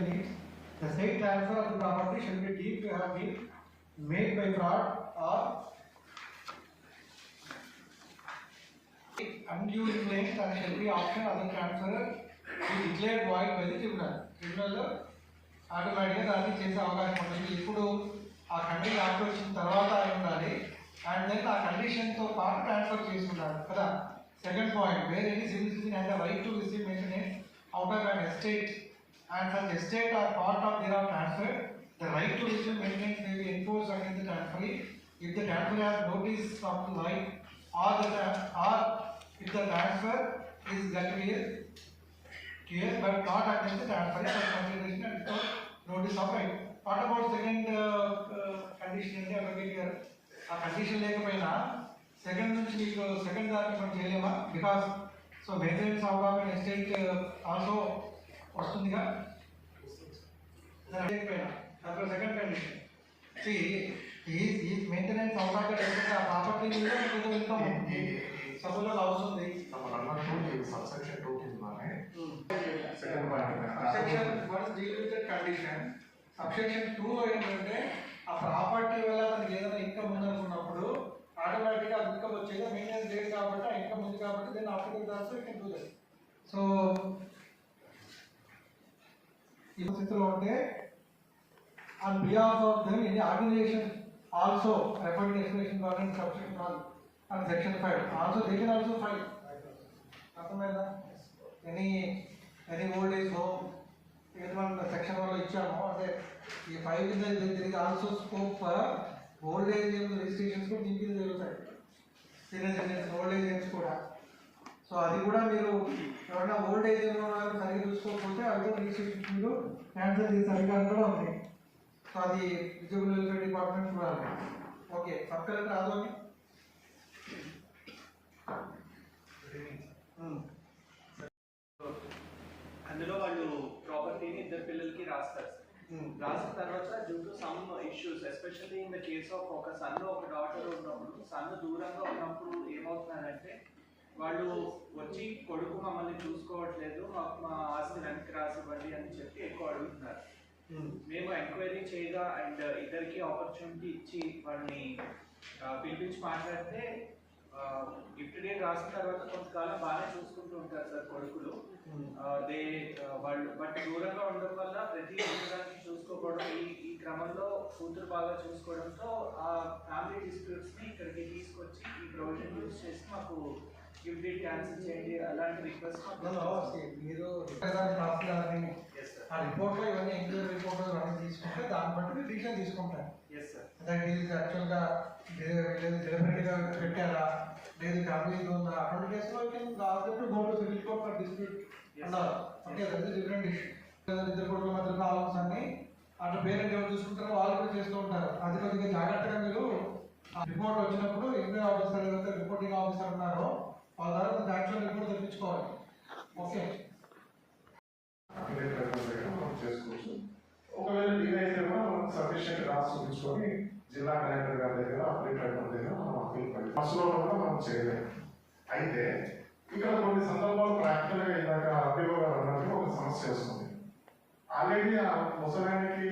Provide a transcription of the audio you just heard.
question is the said transfer of the property shall be deemed to have been made by fraud or undue claims and shall be option of the transferor be declared void by the tribunal. Tribunal ఆటోమేటిక్గా దాన్ని చేసే అవకాశం ఉంటుంది ఇప్పుడు ఆ condition order వచ్చిన తర్వాత అయి ఉండాలి అండ్ దెన్ ఆ కండిషన్తో పాటు ట్రాన్స్ఫర్ చేసి ఉండాలి కదా second point where any civil citizen has the right to receive mention out of an estate And such estate or part of there are transfer the right to receive maintenance may be enforced against the transfer if the transfer has notice of the right or the tra- or if the transfer is that clear clear but not against the transfer for consideration and without notice of right. What about second uh, uh, condition అంటే advocate గారు ఆ condition లేకపోయినా second నుంచి మీకు second దాన్ని మనం చేయలేమా because so maintenance అవగాహన ఎస్టేట్ ఆల్సో వస్తుందిగా? సెకండ్ ఈ మెయింటెనెన్స్ లేకపోతే ఆ ప్రాపర్టీ మీద సపోజ్ మనం అన్నట్టు ఈ సబ్సెక్షన్ టూ కిందనే second point section one deal with condition subsection two ఏంటంటే ఆ ప్రాపర్టీ వల్ల మనకి ఏదైనా ఇన్కమ్ ఉందనుకున్నప్పుడు ఆటోమేటిక్గా అది ఇన్కమ్ వచ్చేది. మెయింటెనెన్స్ లేదు కాబట్టి ఆ ఇన్కమ్ ఉంది కాబట్టి దీన్ని ఆఫ్టర్ దాల్సో డూ సో ఈ ఉంటే on behalf of them any organisation also referred explanation government subsection one and section five also they can also five అర్థమైందా? Any any old age home ఏది మనం సెక్షన్ వల్ల ఇచ్చాము అంటే ఈ ఫైవ్ కింద తిరిగి also scope for old age registrations కూడా దీని కింద జరుగుతాయి. సీనియర్ సిటిజన్స్ ఓల్డ్ ఏజ్ కూడా. సో అది కూడా మీరు ఎవరైనా ఓల్డ్ ఏజ్ ఉన్న సరిగ్గా అవి కూడా రిజిస్ట్రేషన్ మీరు క్యాన్సిల్ చేసే అధికారం కూడా ఉంది. సో అది విజిబుల్ వెల్ఫేర్ డిపార్ట్మెంట్ చూడాలి ఓకే సబ్ కలెక్టర్ ఆదోని అందులో వాళ్ళు ప్రాపర్టీని ఇద్దరు పిల్లలకి రాస్తారు. సార్ రాసిన తర్వాత due to some issues especially in the case of ఒక సన్ ఒక డాటర్ ఉన్నప్పుడు సన్ దూరంగా ఉన్నప్పుడు ఏమవుతున్నారంటే వాళ్ళు వచ్చి కొడుకు మమ్మల్ని చూసుకోవట్లేదు మాకు మా ఆస్తి వెనక్కి రాసివ్వండి అని చెప్పి ఎక్కువ అడుగుతున్నారు. మేము. ఎంక్వైరీ చేయగా అండ్ ఇద్దరికి ఆపర్చునిటీ ఇచ్చి వాళ్ళని పిలిపించి మాట్లాడితే గిఫ్ట్ డేట్ రాసిన తర్వాత కొంతకాలం బాగానే చూసుకుంటూ ఉంటారు సార్ కొడుకులు. దే వాళ్ళు బట్ దూరంగా ఉండడం వల్ల ప్రతి విషయాన్ని చూసుకోవడం ఈ ఈ క్రమంలో కూతురు బాగా చూసుకోవడంతో ఆ ఫ్యామిలీ డిస్ప్యూట్స్ని ఇక్కడికి తీసుకొచ్చి ఈ ప్రొవిజన్ యూజ్ చేసి మాకు డేట్ క్యాన్సిల్ చేయండి అలాంటి రిక్వెస్ట్ మీరు ఆ రిపోర్ట్లో ఇవన్నీ రిపోర్ట్ తీసుకుంటే దాన్ని బట్టి మీరు డిసిషన్ తీసుకుంటారు. ఎస్ సార్ అంటే ఇది యాక్చువల్గా డెలిబరేట్గా పెట్టారా? లేదు ఫ్యామిలీ ఉందా? అటువంటి కేసులో already gold civil court for dispute అన్నారు ఓకే అది డిఫరెంట్ ఇష్యూ ఇద్దరు కొడుకుల మధ్య ప్రాబ్లమ్స్ అన్ని అటు పేరెంట్ ఎవరు చూసుకుంటారో వాళ్ళు కూడా చేస్తూ ఉంటారు. అది కొద్దిగా జాగ్రత్తగా మీరు రిపోర్ట్ వచ్చినప్పుడు ఎంక్వైరీ ఆఫీసర్ రిపోర్టింగ్ ఆఫీసర్ ఉన్నారో వాళ్ళ ద్వారా యాక్చువల్ రిపోర్ట్ తెప్పించుకోవాలి. ఓకే. అప్డేట్ దగ్గర మనం చేసుకోవచ్చు ఒకవేళ డిలే మనం సఫిషియెంట్ రాసి ఉంచుకొని జిల్లా కలెక్టర్ గారి దగ్గర అప్డేట్ ట్రైబల్ దగ్గర మనం అప్పీల్ పడి కూడా మనం చేయలేము. అయితే ఇక్కడ కొన్ని సందర్భాలు ప్రాక్టికల్గా ఇందాక అప్పీల్ గారు అన్నట్టు ఒక సమస్య వస్తుంది. ఆల్రెడీ ఆ ముసలానికి